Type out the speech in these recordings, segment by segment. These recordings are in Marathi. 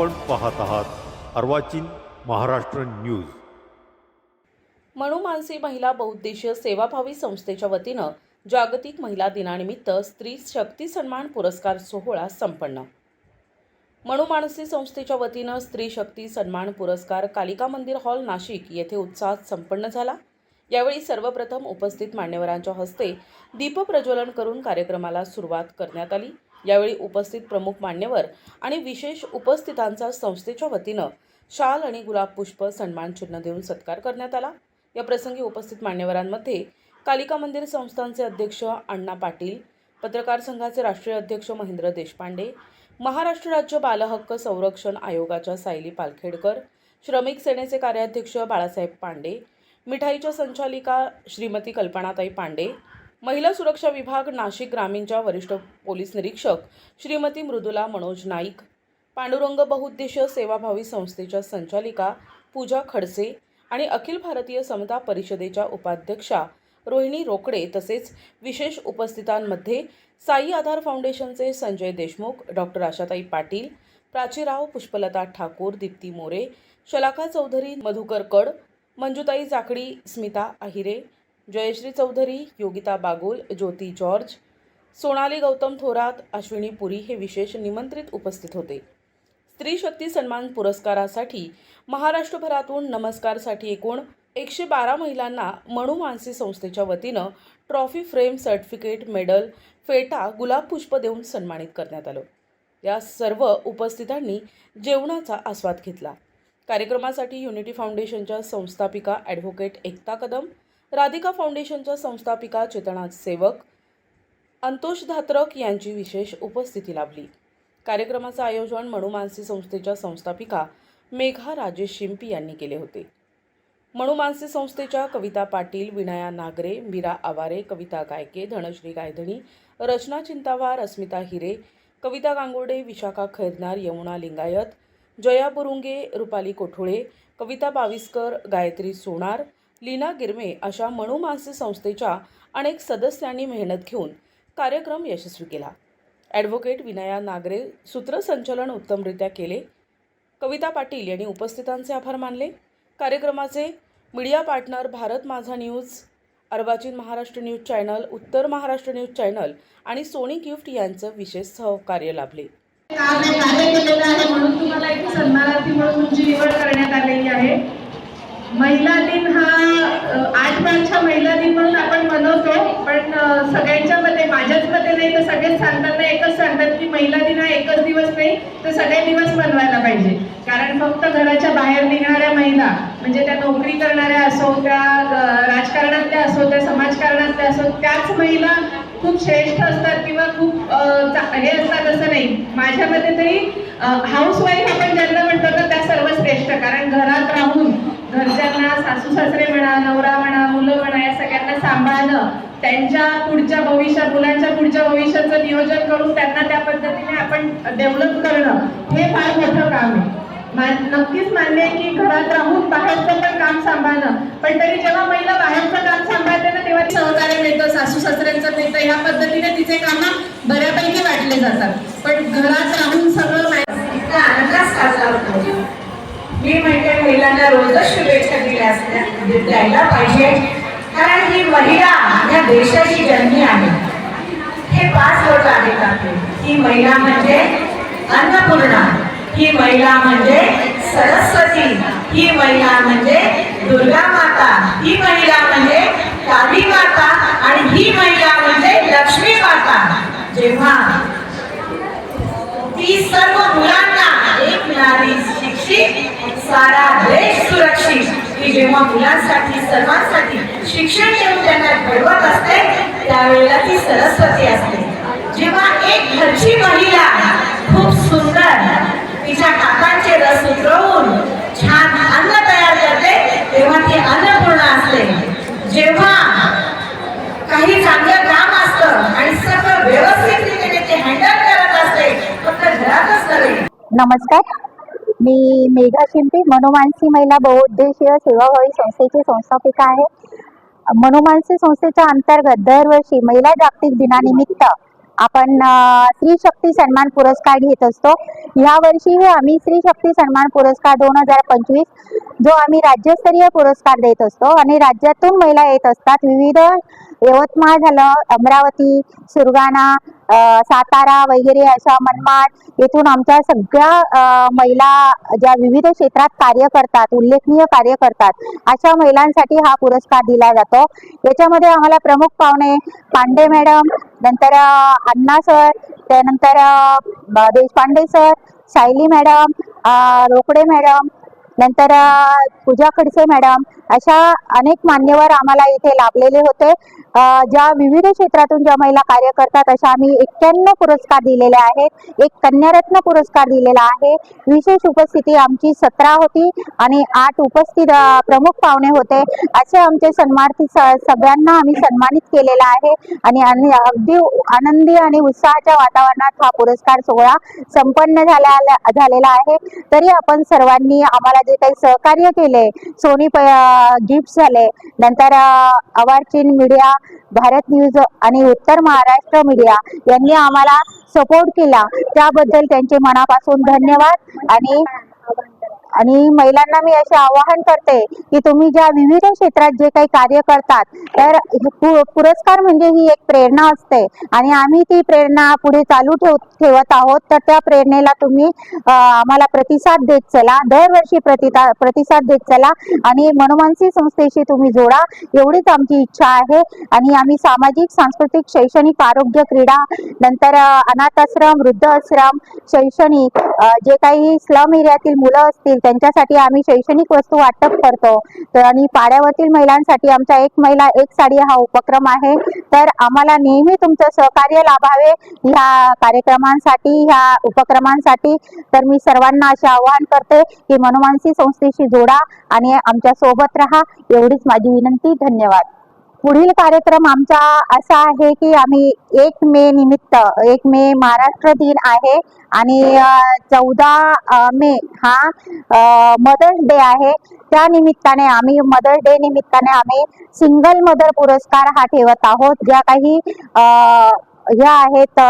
आपण पाहत आहात अर्वाचीन महाराष्ट्र न्यूज. म्हणू मानसी महिला बहुउद्देशीय सेवाभावी संस्थेच्या वतीनं जागतिक महिला दिनानिमित्त स्त्री शक्ती सन्मान पुरस्कार सोहळा संपन्न. मनुमानसी मानसी संस्थेच्या वतीनं स्त्री शक्ती सन्मान पुरस्कार कालिका मंदिर हॉल नाशिक येथे उत्साहात संपन्न झाला. यावेळी सर्वप्रथम उपस्थित मान्यवरांच्या हस्ते दीपप्रज्वलन करून कार्यक्रमाला सुरुवात करण्यात आली. यावेळी उपस्थित प्रमुख मान्यवर आणि विशेष उपस्थितांचा संस्थेच्या वतीनं शाल आणि गुलाब पुष्प सन्मान चिन्ह देऊन सत्कार करण्यात आला. या प्रसंगी उपस्थित मान्यवरांमध्ये कालिका मंदिर संस्थांचे अध्यक्ष अण्णा पाटील पत्रकार संघाचे राष्ट्रीय अध्यक्ष महेंद्र देशपांडे महाराष्ट्र राज्य बालहक्क संरक्षण आयोगाच्या सायली पालखेडकर श्रमिक सेनेचे कार्याध्यक्ष बाळासाहेब पांडे मिठाईच्या संचालिका श्रीमती कल्पनाताई पांडे महिला सुरक्षा विभाग नाशिक ग्रामीणच्या वरिष्ठ पोलीस निरीक्षक श्रीमती मृदुला मनोज नाईक पांडुरंग बहुउद्देशीय सेवाभावी संस्थेच्या संचालिका पूजा खडसे आणि अखिल भारतीय समता परिषदेच्या उपाध्यक्षा रोहिणी रोकडे तसेच विशेष उपस्थितांमध्ये साई आधार फाउंडेशनचे संजय देशमुख डॉक्टर आशाताई पाटील प्राचीराव पुष्पलता ठाकूर दीप्ती मोरे शलाका चौधरी मधुकर कड मंजुताई जाकडी स्मिता अहिरे जयश्री चौधरी योगिता बागुल ज्योती जॉर्ज सोनाली गौतम थोरात अश्विनी पुरी हे विशेष निमंत्रित उपस्थित होते. स्त्री शक्ती सन्मान पुरस्कारासाठी महाराष्ट्रभरातून नमस्कारसाठी एकूण एकशे बारा महिलांना मणू मानसी संस्थेच्या वतीनं ट्रॉफी फ्रेम सर्टिफिकेट मेडल फेटा गुलाब पुष्प देऊन सन्मानित करण्यात आलं. या सर्व उपस्थितांनी जेवणाचा आस्वाद घेतला. कार्यक्रमासाठी युनिटी फाउंडेशनच्या संस्थापिका ॲडव्होकेट एकता कदम राधिका फाउंडेशनच्या संस्थापिका चेतना सेवक अंतोष धात्रक यांची विशेष उपस्थिती लाभली. कार्यक्रमाचं आयोजन मणुमानसी संस्थेच्या संस्थापिका मेघा राजेश शिंपी यांनी केले होते. मणुमानसी संस्थेच्या कविता पाटील विनया नागरे मीरा आवारे कविता गायके धनश्री गायधणी रचना चिंतावार अस्मिता हिरे कविता गांगोडे विशाखा खैरनार यमुना लिंगायत जया बुरुंगे रुपाली कोठोळे कविता बाविस्कर गायत्री सोनार लीना गिरमे अशा मणुमानसी संस्थेच्या अनेक सदस्यांनी मेहनत घेऊन कार्यक्रम यशस्वी केला. ॲडव्होकेट विनया नागरे सूत्रसंचलन उत्तमरित्या केले. कविता पाटील यांनी उपस्थितांचे आभार मानले. कार्यक्रमाचे media partner Bharat Majha news Arvachin Maharashtra news channel Uttar Maharashtra news channel आणि सोनी गिफ्ट यांचं विशेष सहकार्य लाभले. कार्य केलेलं आहे म्हणून तुम्हाला एक सन्मानार्थी म्हणून तुमची निवड करण्यात आलेली महिला दिन हा आठ मार्चचा महिला दिन म्हणून आपण मनवतो पण सगळ्यांच्या मते माझ्याच मते नाही तर सगळेच सांगतात ना एकच सांगतात की महिला दिन हा एकच दिवस नाही तर सगळे दिवस मनवायला पाहिजे. कारण फक्त घराच्या बाहेर निघणाऱ्या महिला म्हणजे त्या नोकरी करणाऱ्या असो त्या राजकारणातल्या असो त्या समाजकारणातल्या असो त्याच महिला खूप श्रेष्ठ असतात किंवा खूप हे असतात असं नाही. माझ्या मते तरी हाऊस वाईफ आपण ज्यांना म्हणतो तर त्या सर्व श्रेष्ठ कारण घरात राहून घरच्यांना सासू सासरे म्हणा नवरा म्हणा मुलं म्हणा या सगळ्यांना सांभाळणं त्यांच्या पुढच्या भविष्यात मुलांच्या पुढच्या भविष्याचं नियोजन करून त्यांना त्या पद्धतीने आपण डेव्हलप करणं हे फार मोठं काम आहे. नक्कीच मान्य आहे की घरात राहून बाहेरचं पण काम सांभाळणं पण तरी जेव्हा महिला बाहेरचं काम सांभाळते ना तेव्हा सहकार्य मिळतं सासू सासऱ्यांचं मिळतं ह्या पद्धतीने तिचे कामं बऱ्यापैकी वाटले जातात. पण घरात राहून सगळं आनंदात साजरा होतो. मी म्हणते महिलांना रोजच शुभेच्छा दिल्या असल्या द्यायला पाहिजे. कारण ही महिला या देशाची जन्मी आहे. हे पाच लोक आहेत आपले. ही महिला म्हणजे अन्नपूर्णा ही महिला म्हणजे सरस्वती ही महिला म्हणजे दुर्गा माता ही महिला म्हणजे काली माता आणि ही महिला म्हणजे लक्ष्मी माता जेव्हा ती सर्व मुलांना एक नारी शिक्षित सारा देश सुरक्षित ही जेव्हा मुलांसाठी सर्वांसाठी शिक्षण देऊन त्यांना घडवत असते त्यावेळेला ती सरस्वती असते. जेव्हा एक घरची महिला खूप सुंदर तिच्या काकांचे रस उतरवून छान अन्न तयार करते तेव्हा ती अन्नपूर्ण असते. जेव्हा काही चांगलं काम असतं आणि सगळं व्यवस्थित रीतीने ते हँडल करत असते फक्त घरातच नव्हे. नमस्कार. मी मेघा शिंपी मनोमानसी महिला बहुउद्देशीय सेवाभावी संस्थेची संस्थापिका आहे. मनोमानसी संस्थेच्या अंतर्गत दरवर्षी महिला जागतिक दिनानिमित्त आपण स्त्री शक्ती सन्मान पुरस्कार घेत असतो. या वर्षी आम्ही स्त्री शक्ती सन्मान पुरस्कार दोन हजार पंचवीस जो आम्ही राज्यस्तरीय पुरस्कार देत असतो आणि राज्यातून महिला येत असतात. विविध यवतमाळ झालं अमरावती सुरगाणा सातारा वगैरे अशा मनमाड येथून आमच्या सगळ्या महिला ज्या विविध क्षेत्रात कार्य करतात उल्लेखनीय कार्य करतात अशा महिलांसाठी हा पुरस्कार दिला जातो. याच्यामध्ये आम्हाला प्रमुख पाहुणे पांडे मॅडम नंतर अण्णा सर त्यानंतर Deshpande sir Sayali madam Rokade madam नंतर पूजा खडसे मॅडम अशा अनेक मान्यवर आम्हाला इथे लाभलेले होते. ज्या विविध क्षेत्रातून ज्या महिला कार्य करतात अशा आम्ही एक्क्याण्णव पुरस्कार दिलेले आहेत. एक कन्यारत्न पुरस्कार दिलेला आहे. विशेष उपस्थिती आमची सतरा होती आणि आठ उपस्थित प्रमुख पाहुणे होते. असे आमचे सन्मार्थी स- सगळ्यांना आम्ही सन्मानित केलेला आहे. आणि अगदी आनंदी आणि उत्साहाच्या वातावरणात हा पुरस्कार सोहळा संपन्न झाला झालेला आहे. तरी आपण सर्वांनी आम्हाला जे काही सहकार्य केले सोनी गिफ्ट झाले नंतर अवारचीन मीडिया भारत न्यूज आणि उत्तर महाराष्ट्र मीडिया यांनी आम्हाला सपोर्ट केला. त्याबद्दल त्यांचे मनापासून धन्यवाद आणि आणि महिलांना मी असे आवाहन करते की तुम्ही ज्या विविध क्षेत्रात जे काही कार्य करतात तर पुरस्कार म्हणजे ही एक प्रेरणा असते. आणि आम्ही ती प्रेरणा पुढे चालू ठेव ठेवत आहोत. तर त्या प्रेरणेला तुम्ही आम्हाला प्रतिसाद देत चला. दरवर्षी प्रतिता प्रतिसाद देत चला. आणि मनोमानसी संस्थेशी तुम्ही जोडा. एवढीच आमची इच्छा आहे. आणि आम्ही सामाजिक सांस्कृतिक शैक्षणिक आरोग्य क्रीडा नंतर अनाथाश्रम अनाथ आश्रम वृद्ध आश्रम शैक्षणिक जे काही स्लम एरियातील मुलं असतील त्यांच्यासाठी आम्ही शैक्षणिक वस्तू वाटप करतो. तर आणि पाड्यावरील महिलांसाठी आमचा एक महिला एक साडी हा उपक्रम आहे. तर आम्हाला नेहमी तुमचं सहकार्य लाभावे ह्या कार्यक्रमांसाठी ह्या उपक्रमांसाठी. तर मी सर्वांना असे आवाहन करते की मनोमानसी संस्थेशी जोडा आणि आमच्यासोबत राहा. एवढीच माझी विनंती. धन्यवाद. पुढील कार्यक्रम आमचा असा आहे की आम्ही एक मे निमित्त एक मे महाराष्ट्र दिन आहे आणि चौदा मे हा मदर्स डे आहे. त्या निमित्ताने आम्ही मदर डे निमित्ताने आम्ही सिंगल मदर पुरस्कार हा ठेवत आहोत. ज्या काही अ, ह्या आहेत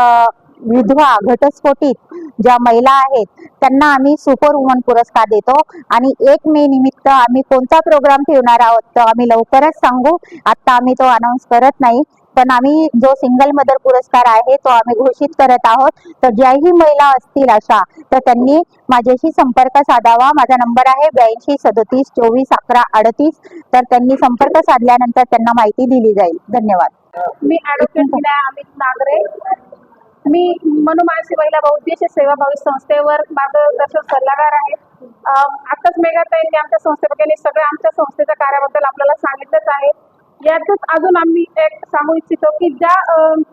विधवा घटस्फोटित ज्या महिला आहेत त्यांना आम्ही सुपर वुमन पुरस्कार देतो. आणि एक मे निमित्त आम्ही कोणता प्रोग्राम ठेवणार आहोत तर आम्ही लवकरच सांगू. आता आम्ही तो अनाऊन्स करत नाही पण आम्ही जो सिंगल मदर पुरस्कार आहे तो आम्ही घोषित करत आहोत. तर ज्याही महिला असतील अशा तर त्यांनी माझ्याशी संपर्क साधावा. माझा नंबर आहे ब्याऐंशी सदतीस चोवीस अकरा अडतीस. तर त्यांनी संपर्क साधल्यानंतर त्यांना माहिती दिली जाईल. धन्यवाद. मी मी मनुमानसी महिला बहुउद्देशीय सेवाभावी संस्थेवर मार्गदर्शक सल्लागार आहे. आताच मेघाताईंनी आमच्या संस्थेबद्दल सगळ्या आमच्या संस्थेच्या कार्याबद्दल आपल्याला सांगितलंच आहे. यातच अजून आम्ही एक सांगू इच्छितो की ज्या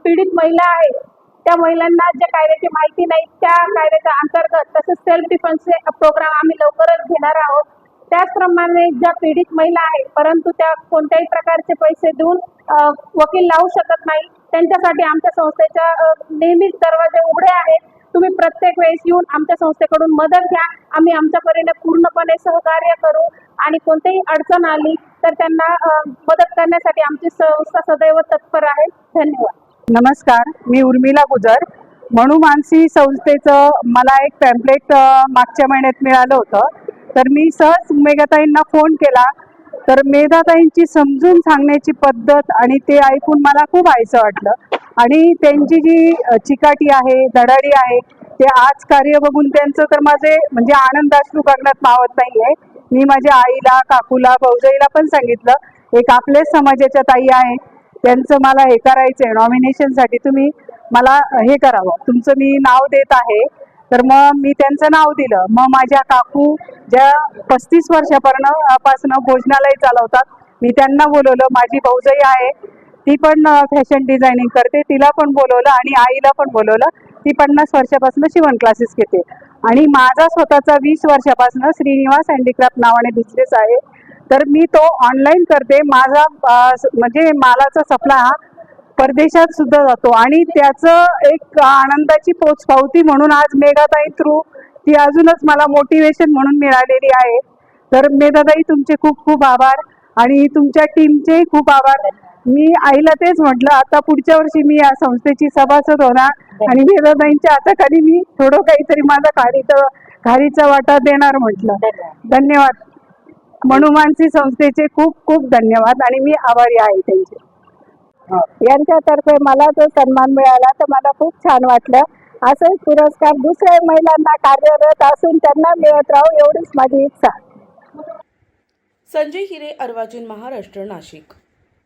पीडित महिला आहेत त्या महिलांना ज्या कायद्याची माहिती नाही त्या कायद्याच्या अंतर्गत तसेच सेल्फ डिफेन्सचे प्रोग्राम आम्ही लवकरच घेणार आहोत. त्याचप्रमाणे ज्या पीडित महिला आहेत परंतु त्या कोणत्याही प्रकारचे पैसे देऊन वकील लावू शकत नाही त्यांच्यासाठी आमच्या संस्थेच्या नेहमीच दरवाजे उघडे आहेत. तुम्ही प्रत्येक वेळेस येऊन आमच्या संस्थेकडून मदत घ्या. आम्ही आमच्या परीने पूर्णपणे सहकार्य करू. आणि कोणतीही अडचण आली तर त्यांना मदत करण्यासाठी आमची संस्था सदैव तत्पर आहे. धन्यवाद. नमस्कार. मी उर्मिला गुजर. म्हणू मानसी संस्थेचं मला एक पॅम्पलेट मागच्या महिन्यात मिळालं होतं. तर मी सहज मेघाताईंना फोन केला. तर मेधाताईंची समजून सांगण्याची पद्धत आणि ते ऐकून मला खूप आयचं वाटलं. आणि त्यांची जी चिकाटी आहे धडाडी आहे ते आज कार्य बघून त्यांचं तर माझे म्हणजे आनंद अश्रू करण्यात मावत नाही आहे मी माझ्या आईला काकूला भाऊजाईला पण सांगितलं एक आपल्याच समाजाच्या ताई आहे. त्यांचं मला हे करायचंय. नॉमिनेशनसाठी तुम्ही मला हे करावं. तुमचं मी नाव देत आहे. तर मग मी त्यांचं नाव दिलं. मग माझ्या काकू ज्या पस्तीस वर्षापर्यंत पासनं भोजनालय चालवतात मी त्यांना बोलवलं. माझी भाऊजाई आहे ती पण फॅशन डिझायनिंग करते. तिला पण बोलवलं आणि आईला पण बोलवलं. ती पन्नास वर्षापासून शिवण क्लासेस घेते. आणि माझा स्वतःचा वीस वर्षापासून श्रीनिवास हँडीक्राफ्ट नावाने बिझनेस आहे. तर मी तो ऑनलाईन करते. माझा म्हणजे मालाचा सप्लाय हा परदेशात सुद्धा जातो. आणि त्याचं एक आनंदाची पोचपावती म्हणून आज मेघाताई थ्रू ती अजूनच मला मोटिवेशन म्हणून मिळालेली आहे. तर मेधाताई तुमचे खूप खूप आभार आणि तुमच्या टीमचे खूप आभार. मी आईला तेच म्हटलं आता पुढच्या वर्षी मी या संस्थेची सभासद होणार आणि मेधाताईंच्या हाताखाली मी थोडं काहीतरी माझा खारीचं खारीचा वाटा देणार म्हटलं. धन्यवाद. मनुमानसी संस्थेचे खूप खूप धन्यवाद आणि मी आभारी आहे त्यांचे. यांच्यातर्फे मला जो सन्मान मिळाला तर मला खूप छान वाटलं. असंच पुरस्कार दुसऱ्या महिलांना कार्यरत असून त्यांना मिळत राहू एवढीच माझी इच्छा. संजय हिरे अर्वाजीन महाराष्ट्र नाशिक.